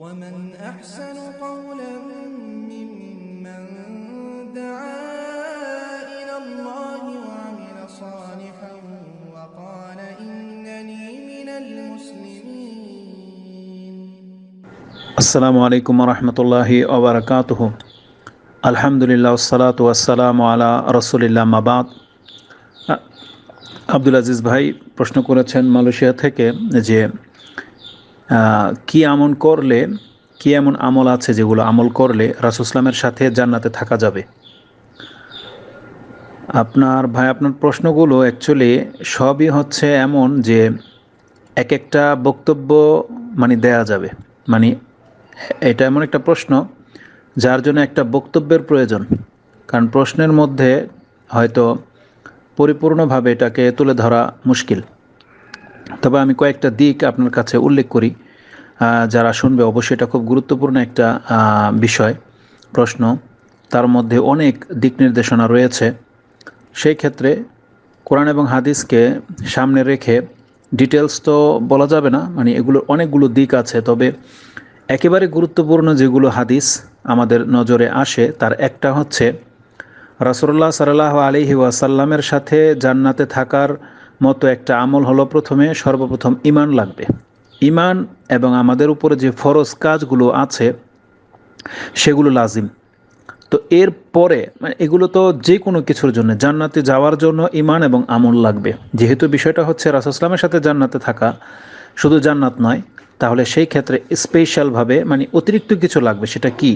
ومن أحسن قولا ممن دعا إلى الله وعمل صالحا وقال إنني من المسلمين আসসালামু আলাইকুম রহমতুল্লাহি ওবরাকাতুহ আলহামদুলিল্লাহ সালাত ওয়াসালাম আলা রসুলিল্লাহ মাবাদ আ- আব্দুল আজিজ ভাই প্রশ্ন করেছেন মালয়েশিয়া থেকে যে আহ, কি আমন করলে, কি এমন আমল আছে যেগুলো আমল করলে রাসুসলামের সাথে জান্নাতে থাকা যাবে? আপনার ভাই, আপনার প্রশ্নগুলো অ্যাকচুয়ালি সবই হচ্ছে এমন যে এক একটা বক্তব্য মানে দেয়া যাবে। মানে এটা এমন একটা প্রশ্ন যার জন্য একটা বক্তব্যের প্রয়োজন। কারণ প্রশ্নের মধ্যে হয়তো পরিপূর্ণভাবে এটাকে তুলে ধরা মুশকিল। তবে আমি কয়েকটা দিক আপনার কাছে উল্লেখ করি যারা শুনবে অবশ্যই এটা খুব গুরুত্বপূর্ণ একটা বিষয়, প্রশ্ন। তার মধ্যে অনেক দিক নির্দেশনা রয়েছে। সেই ক্ষেত্রে কোরআন এবং হাদিসকে সামনে রেখে ডিটেলস তো বলা যাবে না মানে এগুলোর অনেকগুলো দিক আছে, তবে একেবারে গুরুত্বপূর্ণ যেগুলো হাদিস আমাদের নজরে আসে, তার একটা হচ্ছে রাসুল্লাহ সাল্লাহ আলিহি ওয়াসাল্লামের সাথে জান্নাতে থাকার মতো একটা আমল হলো প্রথমে সর্বপ্রথম ইমান লাগবে। ইমান এবং আমাদের উপরে যে ফরজ কাজগুলো আছে, সেগুলো লাজিম। তো এর পরে মানে এগুলো তো যে কোনো কিছুর জন্য, জান্নাতে যাওয়ার জন্য ইমান এবং আমল লাগবে। যেহেতু বিষয়টা হচ্ছে রাসুসলামের সাথে জান্নাতে থাকা, শুধু জান্নাত নয়, তাহলে সেই ক্ষেত্রে স্পেশালভাবে মানে অতিরিক্ত কিছু লাগবে। সেটা কি?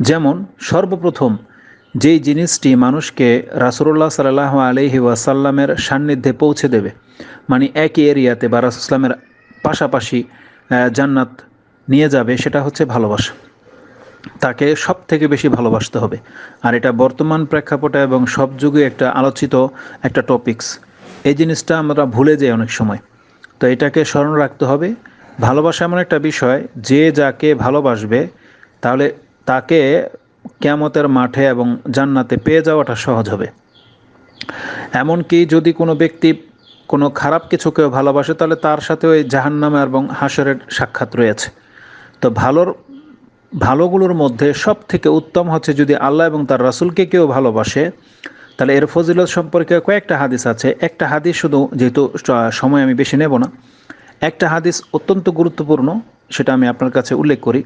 যেমন সর্বপ্রথম যেই জিনিসটি মানুষকে রাসুল্লাহ সাল্লাহ আলহি ওয়াসাল্লামের সান্নিধ্যে পৌঁছে দেবে মানে একই এরিয়াতে বা রাসুসলামের পাশাপাশি জান্নাত নিয়ে যাবে, সেটা হচ্ছে ভালোবাসা। তাকে সব থেকে বেশি ভালোবাসতে হবে। আর এটা বর্তমান প্রেক্ষাপটে এবং সব যুগে একটা আলোচিত একটা টপিকস এই জিনিসটা আমরা ভুলে যাই অনেক সময়। তো এটাকে স্মরণ রাখতে হবে। ভালোবাসা এমন একটা বিষয়, যে যাকে ভালোবাসবে, তাহলে তাকে কেয়ামতের মাঠে এবং জান্নাতে পেয়ে যাওয়াটা সহজ হবে। এমনকি যদি কোনো ব্যক্তি কোনো খারাপ কিছুকেও ভালোবাসে, তাহলে তার সাথে ওই জাহান্নামে এবং হাসরের সাক্ষাৎ রয়েছে। তো ভালোর, ভালোগুলোর মধ্যে সব থেকে উত্তম হচ্ছে যদি আল্লাহ এবং তার রাসুলকে কেউ ভালোবাসে, তাহলে এর ফজিলত সম্পর্কে কয়েকটা হাদিস আছে। একটা হাদিস শুধু যেহেতু সময় আমি বেশি নেব না, একটা হাদিস অত্যন্ত গুরুত্বপূর্ণ, সেটা আমি আপনার কাছে উল্লেখ করি।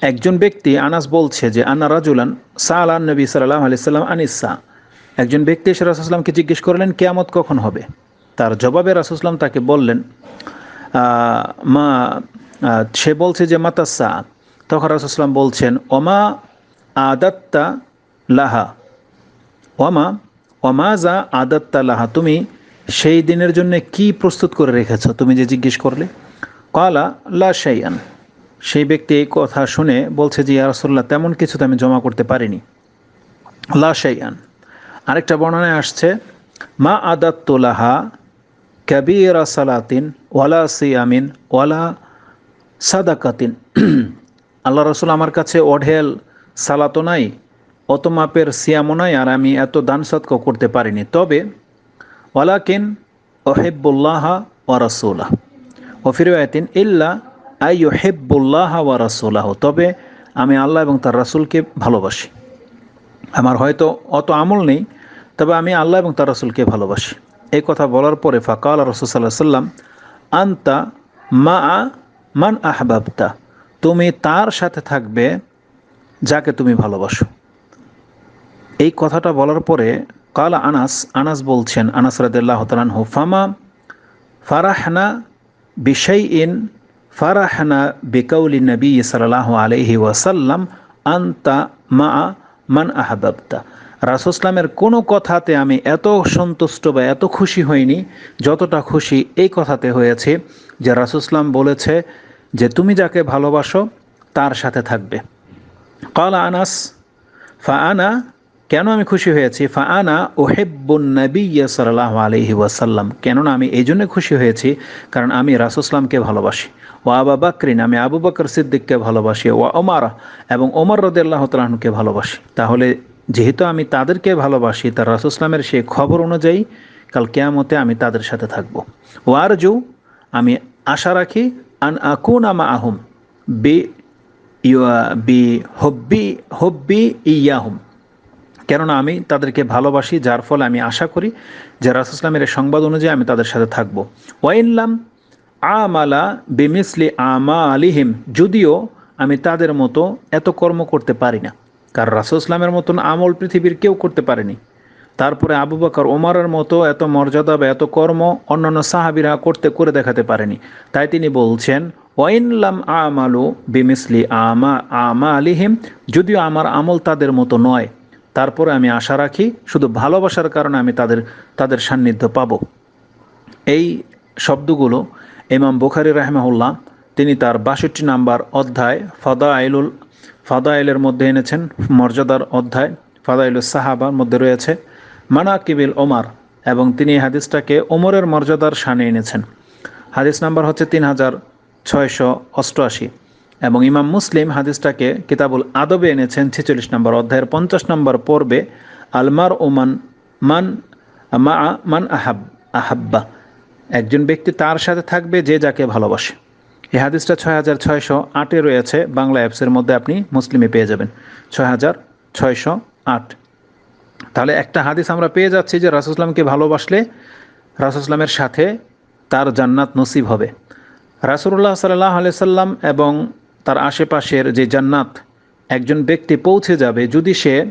একজন ব্যক্তি আনাস বলছে যে, আন্না রাজুলান সা আল্লাহ নবী সাল্লাম আনিসা। একজন ব্যক্তি এসে রাসুসলামকে জিজ্ঞেস করলেন, কেয়ামত কখন হবে? তার জবাবে রাসুসলাম তাকে বললেন মা সে বলছে যে, মাতাসা। তখন রাসুসলাম বলছেন, ওমা আদাত্তা লাহা? ওমা যা আদাত্তা লাহা? তুমি সেই দিনের জন্য কি প্রস্তুত করে রেখেছ? তুমি যে জিজ্ঞেস করলে? কালা লা শাইয়ান সেই ব্যক্তি এই কথা শুনে বলছে যে ইয়ারসোল্লাহ তেমন কিছু তো আমি জমা করতে পারিনি। লা শাইয়ান আরেকটা বর্ণনায় আসছে, মা আদাত্তুলাহা কাবিরা সালাতিন ওয়ালা সিয়ামিন ওয়ালা সাদাকাতিন। আল্লাহ রসুল আমার কাছে অঢেল সালাতো নাই অত মাপের সিয়ামও নাই, আর আমি এত দান সৎক করতে পারিনি। তবে, ওয়ালাকিন ওহেব্বুল্লাহ ওয়া রাসুলাহ। ওফিরায়তিন ইল্লা আই হেব্বুল্লাহ ওয়া রাসুলাহ, তবে আমি আল্লাহ এবং তার রাসুলকে ভালোবাসি। আমার হয়তো অত আমল নেই, তবে আমি আল্লাহ এবং তার রাসূলকে ভালোবাসি। এই কথা বলার পরে ফাকাল রসুল সাল্লাহ সাল্লাম আন্তা মা আ মান আহবাবতা, তুমি তার সাথে থাকবে যাকে তুমি ভালোবাসো। এই কথাটা বলার পরে কাল আনাস আনাস বলছেন, আনাস রাদিল্লাহ তালানহু ফামা ফারাহনা বিশাই ইন ফারাহনা বিকাউলি নবী সাল্লাহ আলহি ওয়াসাল্লাম আন্তা মা মান আহাবাবতা রাসুসলামের কোনো কথাতে আমি এত সন্তুষ্ট বা এত খুশি হইনি, যতটা খুশি এই কথাতে হয়েছে যে রাসুসলাম বলেছে যে তুমি যাকে ভালোবাসো তার সাথে থাকবে। কাল আনাস ফা আনা কেন আমি খুশি হয়েছি? ফা আনা ওহেব্বুন নবী সাল্লাহ আলহি ওয়াসাল্লাম কেননা আমি এই জন্য খুশি হয়েছি? কারণ আমি রাসুসলামকে ভালোবাসি। ও আবা বাকরিন, আমি আবু বকর সিদ্দিককে ভালোবাসি ও ওমার, এবং ওমর রদাল্লাহ তালাহকে ভালোবাসি। তাহলে যেহেতু আমি তাদেরকে ভালোবাসি, তার রাসুসলামের সেই খবর অনুযায়ী কাল কেয়ামতে আমি তাদের সাথে থাকব। ও আরজু, আমি আশা রাখি, আন আকুন আমা আহম বি ইয়া- বি হব্বি হব্বি ইয়াহুম। কেননা আমি তাদেরকে ভালোবাসি, যার ফলে আমি আশা করি যে রাসুসলামের সংবাদ অনুযায়ী আমি তাদের সাথে থাকব। ওয়াইনলাম আমালা বিমিসলি আমা আলিহিম যদিও আমি তাদের মতো এত কর্ম করতে পারি না। কারণ রাসুসলামের মতন আমল পৃথিবীর কেউ করতে পারেনি। তারপরে আবু বকর ওমরের মতো এত মর্যাদা বা এত কর্ম অন্যান্য সাহাবিরা করতে, করে দেখাতে পারেনি। তাই তিনি বলছেন ওয়াইনলাম আমালু বিমিসলি আমা আমা আলিহিম যদিও আমার আমল তাদের মতো নয়। তারপরে আমি আশা রাখি, শুধু ভালোবাসার কারণে আমি তাদের তাদের সান্নিধ্য পাব। এই শব্দগুলো ইমাম বুখারি রাহমাহুল্লাহ, তিনি তার বাষট্টি নাম্বার অধ্যায় ফাদা আইলুল ফাদা আইলের মধ্যে এনেছেন, মর্যাদার অধ্যায় ফাদা আইলুল সাহাবার মধ্যে রয়েছে, মানাকিবিল ওমার, এবং তিনি হাদিসটাকে ওমরের মর্যাদার সানে এনেছেন। হাদিস নাম্বার হচ্ছে তিন হাজার ছয়শো অষ্টআশি, এবং ইমাম মুসলিম হাদিসটাকে কিতাবুল আদবে এনেছেন, ছেচল্লিশ নম্বর অধ্যায়ের পঞ্চাশ নম্বর পর্বে আলমার ওমান মান মা, মান আহাব, আহাব্বা। একজন ব্যক্তি তার সাথে থাকবে যে যাকে ভালোবাসে। এই হাদিসটা ছয় হাজার ছয়শো আটে রয়েছে, বাংলা অ্যাপসের মধ্যে আপনি মুসলিমে পেয়ে যাবেন। ছয় হাজার ছয়শো আট। তাহলে একটা হাদিস আমরা পেয়ে যাচ্ছি যে রাসুসলামকে ভালোবাসলে রাসুসলামের সাথে তার জান্নাত নসিব হবে। রাসুল্লাহ সাল্লাহ সাল্লাম এবং তার আশেপাশের যে জান্নাত একজন ব্যক্তি পৌঁছে যাবে যদি সে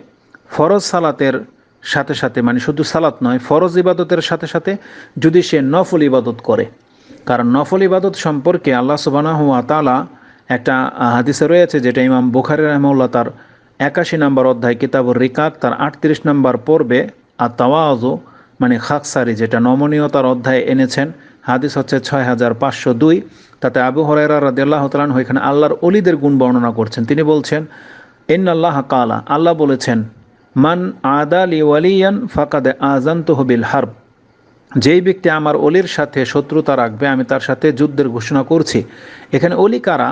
ফরজ সালাতের সাথে সাথে মানে শুধু সালাত নয়, ফরজ ইবাদতের সাথে সাথে যদি সে নফল ইবাদত করে। কারণ নফল ইবাদত সম্পর্কে আল্লাহ সুবানাহ তালা একটা হাদিসে রয়েছে, যেটা ইমাম বুখারি রহমউল্লাহ তার একাশি নম্বর অধ্যায়, কিতাবুর রিকাক তার আটত্রিশ নম্বর পর্বে আর তাওয়াজও মানে খাকসারি, যেটা নমনীয়তার অধ্যায় এনেছেন। হাদিস হচ্ছে ছয় হাজার পাঁচশো দুই। তাতে আবু হরাইরা রাদিয়াল্লাহ তালান এখানে আল্লাহর অলিদের গুণ বর্ণনা করছেন। তিনি বলছেন ইন আল্লাহ কালা। আল্লাহ বলেছেন মান আদালি ওয়ালিয়ান ফাকাদে আজান তহবিল হার্ব। যেই ব্যক্তি আমার অলির সাথে শত্রুতা রাখবে, আমি তার সাথে যুদ্ধের ঘোষণা করছি। এখানে অলি কারা?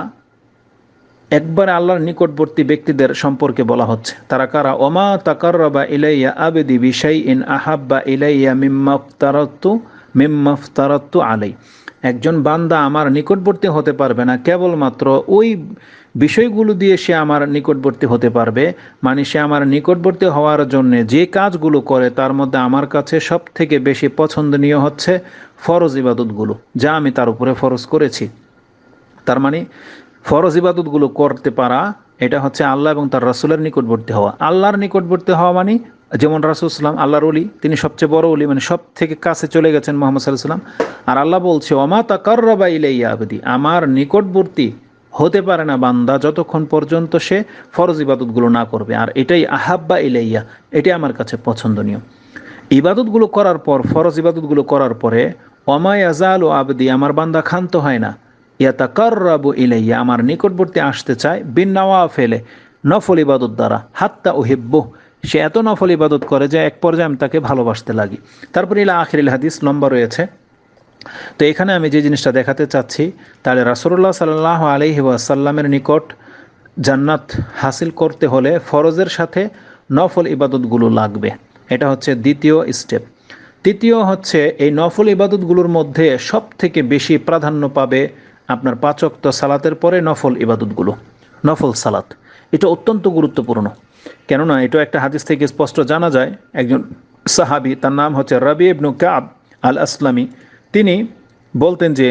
একবারে আল্লাহর নিকটবর্তী ব্যক্তিদের সম্পর্কে বলা হচ্ছে। তারা কারা? ওমা তাকারবা ইলাইয়া আবেদি বিশাই ইন আহাব্বা ইলাইয়া মিম্মাফতারত্তু মিম্মাফতারত্তু আলাই। একজন বান্দা আমার নিকটবর্তী হতে পারবে না। কেবলমাত্র ওই বিষয়গুলো দিয়ে সে আমার নিকটবর্তী হতে পারবে মানে সে আমার নিকটবর্তী হওয়ার জন্য যে কাজগুলো করে তার মধ্যে আমার কাছে সব থেকে বেশি পছন্দনীয় হচ্ছে ফরজ ইবাদতগুলো, যা আমি তার উপরে ফরজ করেছি। তার মানে ফরজ ইবাদতগুলো করতে পারা, এটা হচ্ছে আল্লাহ এবং তার রাসুলের নিকটবর্তী হওয়া। আল্লাহর নিকটবর্তী হওয়া মানে যেমন রাসুলসাল্লাম আল্লাহর অলি তিনি সবচেয়ে বড় অলি মানে সব থেকে কাছে চলে গেছেন মোহাম্মদ সাল্লাহ সাল্লাম আর আল্লাহ বলছে অমা তাকারবা ইলাইয়া আবদি আমার নিকটবর্তী হতে পারে না বান্দা, যতক্ষণ পর্যন্ত সে ফরজ ইবাদতগুলো না করবে। আর এটাই আহাব্বা ইলাইয়া, এটাই আমার কাছে পছন্দনীয়। ইবাদতগুলো করার পর, ফরজ ইবাদতগুলো করার পরে অমায় আজাল ও আবদি, আমার বান্দা ক্ষান্ত হয় না। ইয়াতা কার্রাবু ইলাইয়া, আমার নিকটবর্তী আসতে চায় বিন্নাওয়া ফেলে নফল ইবাদত দ্বারা। হাত্তা ও হিব্বু সে এত নফল ইবাদত করে যে এক পর্যায়ে আমি তাকে ভালোবাসতে লাগি। তারপরে ইলা আখিরিল হাদিস লম্বা রয়েছে। তো এখানে আমি যে জিনিসটা দেখাতে চাচ্ছি, তাহলে রাসুল্লাহ সাল্লাহ আলহি ওয়াসাল্লামের নিকট জান্নাত হাসিল করতে হলে ফরজের সাথে নফল ইবাদতগুলো লাগবে। এটা হচ্ছে দ্বিতীয় স্টেপ তৃতীয় হচ্ছে, এই নফল ইবাদতগুলোর মধ্যে সব থেকে বেশি প্রাধান্য পাবে আপনার পাচক্ত সালাতের পরে নফল ইবাদতগুলো, নফল সালাত। এটা অত্যন্ত গুরুত্বপূর্ণ। কেননা এটা একটা হাদিস থেকে স্পষ্ট জানা যায়, একজন সাহাবি, তার নাম হচ্ছে রবি ইবনু কাব আল আসলামী তিনি বলতেন যে,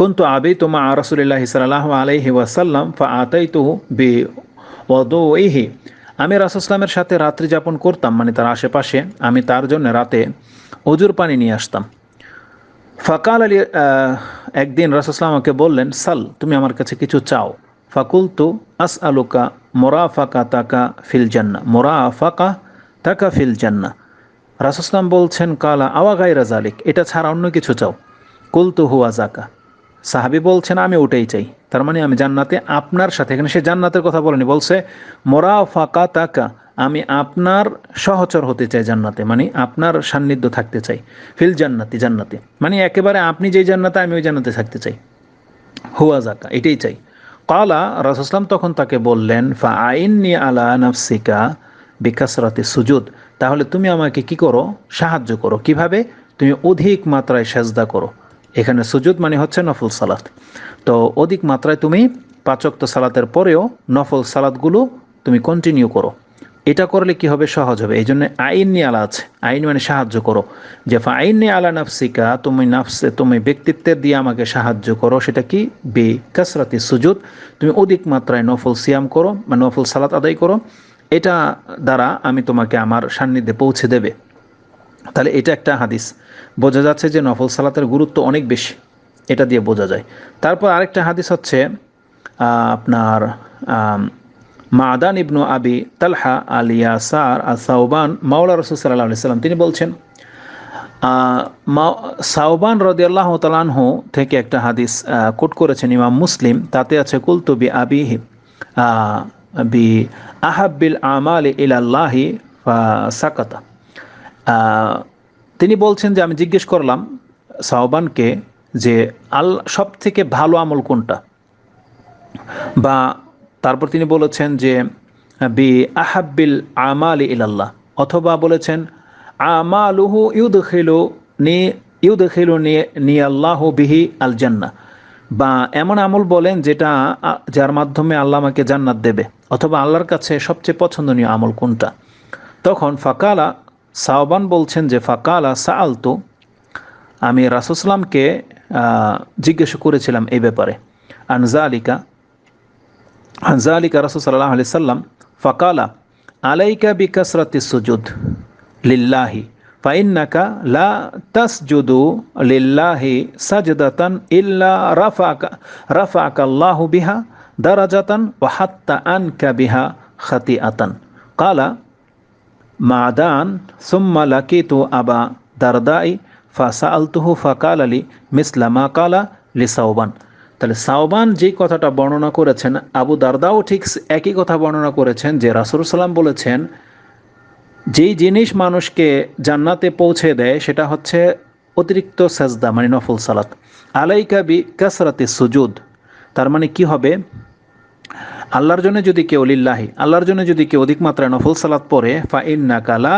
কুন্তু আবি তোমা রসুলিল্লাহ সাল্লাহ আলহি ওয়াসাল্লাম ফা আতাই তো বে ওদোইহি আমি রাসুসলামের সাথে রাত্রি যাপন করতাম মানে তার আশেপাশে আমি তার জন্য রাতে অজুর পানি নিয়ে আসতাম। ফাকাল আলী একদিন রাসুসলাম আমাকে বললেন, সাল, তুমি আমার কাছে কিছু চাও। ফাকুল তু আস আলুকা মোরা ফাকা তাকা ফিল জান্না মোরা ফাকা তাকা ফিল জান্না রাসুসলাম বলছেন, কালা আওয়া গাইরা জালিক এটা ছাড়া অন্য কিছু চাও? কুল কুলতু হুয়া জাকা সাহাবি বলছেন, আমি ওটাই চাই। তার মানে আমি জান্নাতে আপনার সাথে, এখানে সে জান্নাতের কথা বলেনি, বলছে মোরা ফাঁকা তাকা আমি আপনার সহচর হতে চাই জান্নাতে মানে আপনার সান্নিধ্য থাকতে চাই, ফিল জান্নাতি, জান্নাতে। মানে একেবারে আপনি যেই জান্নাতে, আমি ওই জান্নাতে থাকতে চাই। হুয়া জাকা এটাই চাই। কালা রাসুসলাম তখন তাকে বললেন, ফা আইননি আলা নাফসিকা বিকাসরাতে সুজুদ। তাহলে তুমি আমাকে কি করো? সাহায্য করো। কীভাবে? তুমি অধিক মাত্রায় সেজদা করো। এখানে সুজুদ মানে হচ্ছে নফল সালাত। তো অধিক মাত্রায় তুমি পাঁচক্ত সালাতের পরেও নফল সালাদগুলো তুমি কন্টিনিউ করো। এটা করলে কি হবে? সহজ হবে। এই জন্য আইন নিয়ে আলা আছে। আইন মানে সাহায্য করো। যে আইন নিয়ে আলা নাফসিকা, তুমি নাফসে, তুমি ব্যক্তিত্বের দিয়ে আমাকে সাহায্য করো, সেটা কি? বে কাসরাতি সুজুদ। তুমি অধিক মাত্রায় নফল সিয়াম করো, বা নফল সালাত আদায় করো। এটা দ্বারা আমি তোমাকে আমার সান্নিধ্যে পৌঁছে দেবে। তাহলে এটা একটা হাদিস। বোঝা যাচ্ছে যে নফল সালাতের গুরুত্ব অনেক বেশি। এটা দিয়ে বোঝা যায়। তারপর আরেকটা হাদিস হচ্ছে আপনার মাদান ইবনু আবি তালহা আলিয়া সার সাউবান মাওলা রসুল সাল্লাহ সাল্লাম, তিনি বলছেন সাউবান রদিয়াল্লাহ তালানহু থেকে একটা হাদিস কোট করেছেন ইমাম মুসলিম। তাতে আছে কুলতুবি আবি বি আহাবিল আমাল ইলাল্লাহি সাকাতা তিনি বলছেন যে আমি জিজ্ঞেস করলাম সাহবানকে যে আল সব থেকে ভালো আমল কোনটা? বা তারপর তিনি বলেছেন যে বি আহাব্বিল আমালি ইলাল্লাহ, অথবা বলেছেন, আমালুহু ইউদ খিলু নি ইউদ খিলু নি আল্লাহ বিহি আল জান্না বা এমন আমল বলেন যেটা যার মাধ্যমে আল্লাহ আমাকে জান্নাত দেবে। অথবা আল্লাহর কাছে সবচেয়ে পছন্দনীয় আমল কোনটা? তখন ফাকালা সাহবান বলছেন যে ফাকালা সা আলতু আমি রাসুসলামকে জিজ্ঞেস করেছিলাম এই ব্যাপারে। আনজালিকা আনজালিকা রাসুল সাল্লাহ আলি সাল্লাম, ফাকালা, আলাইকা বিকাসরাতি সুজুদ লিল্লাহি, ফাইন্নাকা লা তাসজুদু লিল্লাহি সাজদাতান ইল্লা রাফাকা রাফাকা আল্লাহু বিহা দারাজাতান ওয়া হাত্তা আনকা খাতি আতান কালা, মাদান, সুম্মা লাকিতু আবা দারদাই ফাসা আলতুহু ফাকাল আলী মিসলামা কালা লি সাউবান তাহলে সাওবান যেই কথাটা বর্ণনা করেছেন, আবু দারদাও ঠিক একই কথা বর্ণনা করেছেন যে রাসুল সাল্লাম বলেছেন, যেই জিনিস মানুষকে জান্নাতে পৌঁছে দেয় সেটা হচ্ছে অতিরিক্ত সাজদা মানে নফল সালাত। আলাইকা বি কাসরাতে সুজুদ। তার মানে কি হবে? আল্লাহর জন্য যদি কেউ লিল্লাহি, আল্লাহর জন্য যদি কেউ অধিক মাত্রায় নফল সালাত পড়ে ফা ইন্না কালা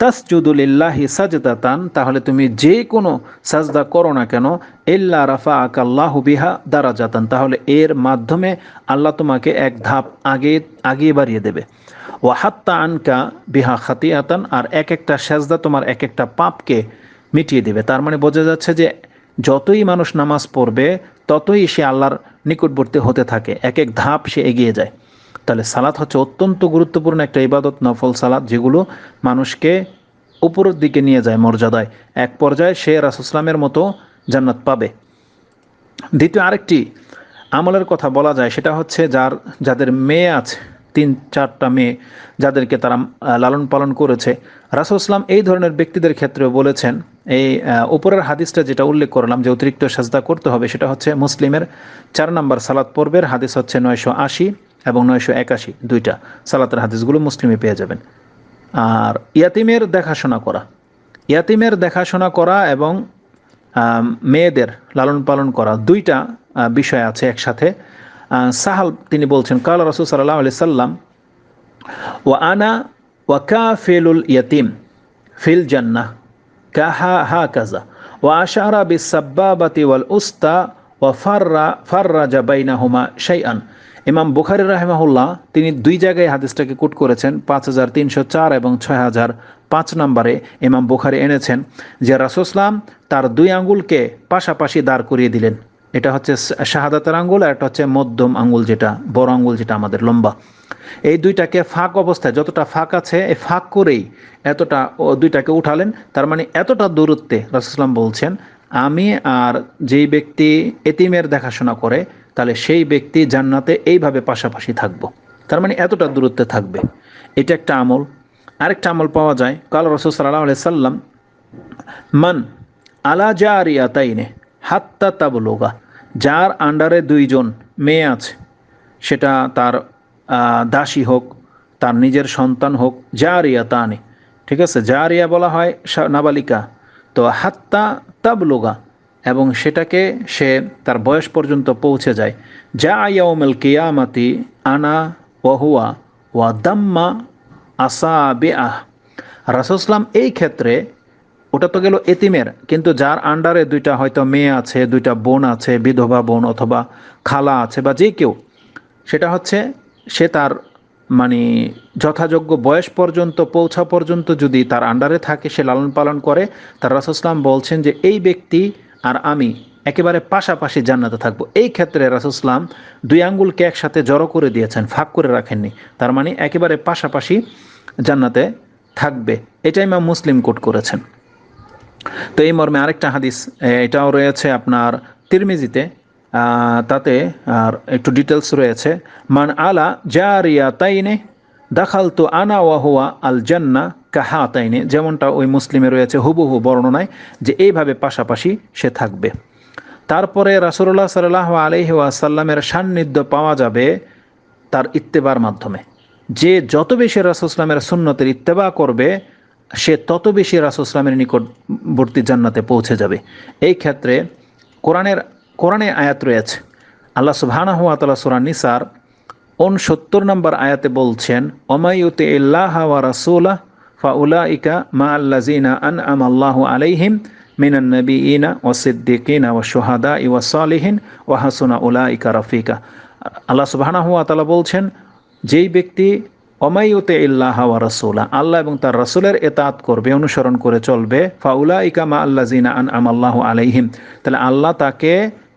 তাসজুদুলিল্লাহি সাজদাতান, তাহলে তুমি যে কোনো সাজদা করো না কেন, ইল্লা রাফা আকাল্লাহ বিহা দারাজাতান, তাহলে এর মাধ্যমে আল্লাহ তোমাকে এক ধাপ আগে, আগিয়ে বাড়িয়ে দেবে। ও ওয়াহাত্তা আনকা বিহা খাতিয়াতান, আর এক একটা সাজদা তোমার এক একটা পাপকে মিটিয়ে দেবে। তার মানে বোঝা যাচ্ছে যে যতই মানুষ নামাজ পড়বে, ততই সে আল্লাহর নিকটবর্তী হতে থাকে। এক এক ধাপ সে এগিয়ে যায়। তাহলে সালাত হচ্ছে অত্যন্ত গুরুত্বপূর্ণ একটা ইবাদত, নফল সালাত, যেগুলো মানুষকে উপরের দিকে নিয়ে যায় মর্যাদায়। এক পর্যায়ে সে রাসুসলামের মতো জান্নাত পাবে। দ্বিতীয় আরেকটি আমলের কথা বলা যায়, সেটা হচ্ছে যার, যাদের মেয়ে আছে তিন, চারটা মেয়ে যাদেরকে তারা লালন পালন করেছে। রাসুসলাম এই ধরনের ব্যক্তিদের ক্ষেত্রেও বলেছেন, এই উপরের হাদিসটা যেটা উল্লেখ করলাম যে অতিরিক্ত সাজদা করতে হবে, সেটা হচ্ছে মুসলিমের চার নম্বর সালাত পর্বের হাদিস হচ্ছে নয়শো আশি এবং নয়শো একাশি, দুইটা। সালাতের হাদিসগুলো মুসলিমে পেয়ে যাবেন। আর ইয়াতিমের দেখাশোনা করা। ইয়াতিমের দেখাশোনা করা এবং মেয়েদের লালন পালন করা দুইটা বিষয় আছে একসাথে। সাহাল তিনি বলছেন, কাল রসুল সাল্লাহ আলি সাল্লাম ও আনা ওয়াকা ফেলুল ইয়াতিম ফিল জান্না কাহা হা হা কাজা ও আশারা বিসাব্বাবাতি ওয়াল উস্তা ও ফাররা ফাররা জাবাইনা হুমা শাইআন। ইমাম বুখারি রাহেমাহুল্লাহ, তিনি দুই জায়গায় হাদিসটাকে কুট করেছেন, পাঁচ হাজার তিনশো চার এবং ছয় হাজার পাঁচ নম্বরে ইমাম বুখারি এনেছেন যে রাসুসলাম তার দুই আঙ্গুলকে পাশাপাশি দাঁড় করিয়ে দিলেন। এটা হচ্ছে শাহাদাতের আঙ্গুল আর একটা হচ্ছে মধ্যম আঙ্গুল যেটা, বড় আঙ্গুল যেটা আমাদের লম্বা। এই দুইটাকে ফাঁক অবস্থায়, যতটা ফাঁক আছে, এই ফাঁক করেই এতটা দুইটাকে উঠালেন। তার মানে এতটা দূরত্বে রাসুসলাম বলছেন, আমি আর যেই ব্যক্তি এতিমের দেখাশোনা করে, তাহলে সেই ব্যক্তি জান্নাতে এইভাবে পাশাপাশি থাকব। তার মানে এতটা দূরত্বে থাকবে। এটা একটা আমল। আরেকটা আমল পাওয়া যায়। কাল রসুল সাল্লাহ সাল্লাম মান আলা জা আরিয়াতাইনে হাত্তা তাবলোগা, যার আন্ডারে দুইজন মেয়ে আছে। সেটা তার দাসী হোক, তার নিজের সন্তান হোক, জারিয়া তানে। ঠিক আছে? জারিয়া বলা হয় নাবালিকা। তো হাত্তা তাবলোগা, এবং সেটাকে সে তার বয়স পর্যন্ত পৌঁছে যায়। যা ইয়াউমেল কিয়ামাতি আনা ওহুয়া ওয়া দাম্মা আসা বে আহ রাসুসলাম এই ক্ষেত্রে ওটা তো গেল এতিমের। কিন্তু যার আন্ডারে দুইটা হয়তো মেয়ে আছে, দুইটা বোন আছে, বিধবা বোন অথবা খালা আছে বা যে কেউ, সেটা হচ্ছে সে তার মানে যথাযোগ্য বয়স পর্যন্ত, পৌঁছা পর্যন্ত যদি তার আন্ডারে থাকে, সে লালন পালন করে, তার রাসুসলাম বলছেন যে এই ব্যক্তি আর আমি একেবারে পাশাপাশি জান্নাতে থাকব। এই ক্ষেত্রে রাসুসলাম দুই আঙ্গুলকে একসাথে জড়ো করে দিয়েছেন, ফাঁক করে রাখেননি। তার মানে একেবারে পাশাপাশি জান্নাতে থাকবে। এটাই মা মুসলিম কোট করেছেন। তো এই মর্মে আরেকটা হাদিস এটাও রয়েছে আপনার তিরমিজিতে তাতে আর একটু ডিটেলস রয়েছে। মান আলা জারিয়া তাইনে দাখাল তো আনা ওয়াহুয়া আল জান্না কাহা তাইনে যেমনটা ওই মুসলিমে রয়েছে হুবহু বর্ণনায় যে এইভাবে পাশাপাশি সে থাকবে। তারপরে রাসুল্লাহ সাল্লাহ আলহি ওয়াসাল্লামের সান্নিধ্য পাওয়া যাবে তার ইত্তেবার মাধ্যমে। যে যত বেশি রাসুসলামের সুন্নতের ইত্তেবা করবে সে তত বেশি রাসুসলামের নিকটবর্তী জান্নাতে পৌঁছে যাবে। এই ক্ষেত্রে কোরআনের, কোরআনে আয়াত রয়েছে। আল্লাহ সুবহানা হুয়া তালা সুরান নিসার উনসত্তর নম্বর আয়াতে বলছেন ওমায়ুতে ইল্লাহ ওয়া ফাউলা ইকা মা আল্লাজিনা আন আম আল্লাহ আলাইহিম মিনান নবীনা ও সিদ্দিকিনা ও সোহাদা ইওয়া সালিহিন ও হাসুনা উলা ইকা রফিকা। আল্লাহ সুবাহানা হুয়া তালা বলছেন, যেই ব্যক্তি অমাইউতে ইল্লাহ ওয়া রসুলা, আল্লাহ এবং তার রসুলের এতাত করবে, অনুসরণ করে চলবে ফাউলা ইকা মা আল্লাহ জিনা আন আম আল্লাহ আলাইহিম, তাহলে আল্লাহ তাকে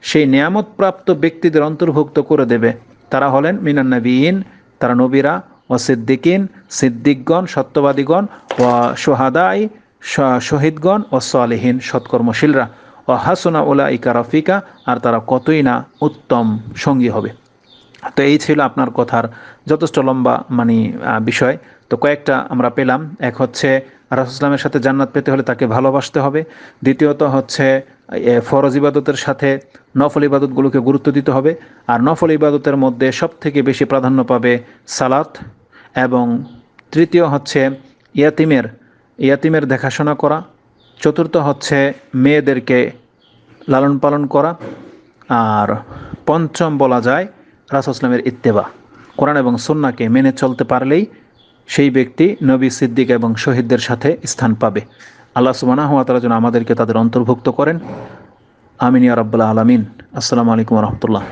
সেই নিয়ামতপ্রাপ্ত ব্যক্তিদের অন্তর্ভুক্ত করে দেবে। তারা হলেন মিনান নবীন, তারা নবীরা ও সিদ্দিকিন, সিদ্দিকগণ, সত্যবাদীগণ ও সোহাদাই শহীদগণ ও সালেহীন, সৎকর্মশীলরা। ও হাসনা উলা ইকা রফিকা, আর তারা কতই না উত্তম সঙ্গী হবে। তো এই ছিল আপনার কথার যথেষ্ট লম্বা মানে বিষয়। তো কয়েকটা আমরা পেলাম। এক হচ্ছে রাসুসলামের সাথে জান্নাত পেতে হলে তাকে ভালোবাসতে হবে। দ্বিতীয়ত হচ্ছে ফরজ ইবাদতের সাথে নফল ইবাদতগুলোকে গুরুত্ব দিতে হবে। আর নফল ইবাদতের মধ্যে সব থেকে বেশি প্রাধান্য পাবে সালাত। এবং তৃতীয় হচ্ছে, ইয়াতিমের ইয়াতিমের দেখাশোনা করা। চতুর্থ হচ্ছে, মেয়েদেরকে লালন পালন করা। আর পঞ্চম বলা যায় রাসুসলামের ইত্তেবা। কোরআন এবং সন্নাকে মেনে চলতে পারলেই সেই ব্যক্তি নবী, সিদ্দিক এবং শহীদদের সাথে স্থান পাবে। আল্লাহ সুবানা হাত যেন আমাদেরকে তাদের অন্তর্ভুক্ত করেন। আমিন ইয়া আলমিন। আসসালামু আলাইকুম রহমতুল্লাহ।